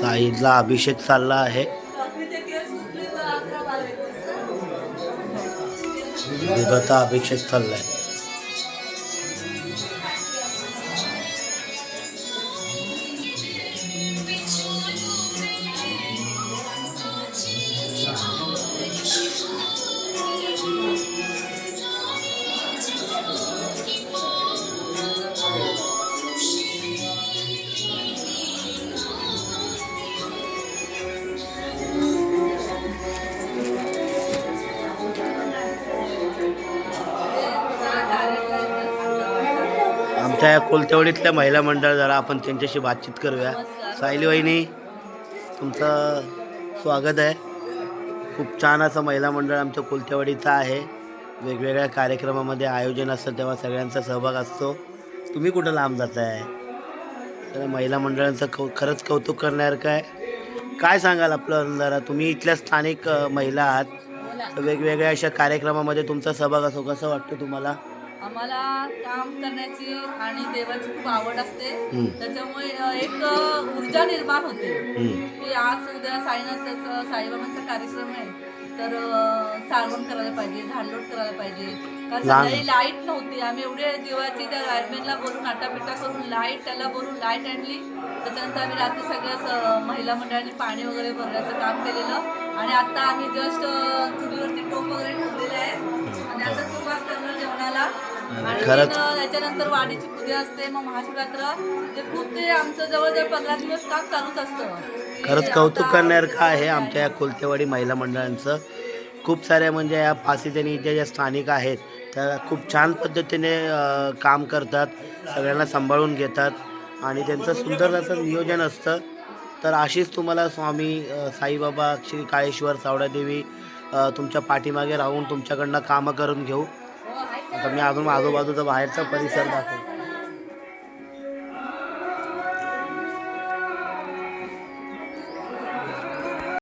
साईदला अभिषेक चालला आहे. दुधाचा अभिषेक चाललाय. आमच्या या कोलतेवडीतल्या महिला मंडळ जरा आपण त्यांच्याशी बातचीत करूया. सायली वहिनी तुमचं स्वागत आहे. खूप छान असं महिला मंडळ आमच्या कोलतेवाडीचं आहे. वेगवेगळ्या कार्यक्रमामध्ये आयोजन असतं तेव्हा सगळ्यांचा सहभाग असतो. तुम्ही कुठं लांब जात आहे तर महिला मंडळांचं कौ खरंच कौतुक करण्यासारखं आहे काय सांगाल आपलं जरा तुम्ही इथल्या स्थानिक महिला आहात. तर वेगवेगळ्या अशा कार्यक्रमामध्ये तुमचा सहभाग असो कसं वाटतं तुम्हाला? आम्हाला काम करण्याची आणि देवाची खूप आवड असते. त्याच्यामुळे एक ऊर्जा निर्माण होते. की आज उद्या साईनाथाचं साईबाबांचा कार्यक्रम आहे तर अ, सारवण करायला पाहिजे झाडलोट करायला पाहिजे. कारण सकाळी लाइट नव्हती. आम्ही एवढे देवाची त्या लाईटमॅनला बोलून आटापिटा करून लाइट त्याला बोलून लाइट आणली. त्याच्यानंतर आम्ही रात्री सगळ्या महिला मंडळांनी पाणी वगैरे भरण्याचं काम केलेलं. आणि आता आम्ही जस्ट चुलीवरती टोप वगैरे ठेवलेले आहे. आणि आता सुरुवात खरंच- त्याच्यानंतर वाडीची पूजा असते मग महाशिवरात्र ते खूप ते आमचं जवळजवळ पंधरा दिवस काम चालूच असतं. खरंच कौतुक करण्यासारखं आहे आमच्या या कोलतेवाडी महिला मंडळांचं. खूप साऱ्या म्हणजे या पासीजणी इथे ज्या स्थानिक आहेत त्या खूप छान पद्धतीने काम करतात सगळ्यांना सांभाळून घेतात आणि त्यांचं सुंदर असं नियोजन असतं. तर अशीच तुम्हाला स्वामी साईबाबा श्री काळेश्वर सावडादेवी तुमच्या पाठीमागे राहून तुमच्याकडनं कामं करून घेऊ? आता मी अजून आजूबाजूचा बाहेरचा परिसर दाखवतो.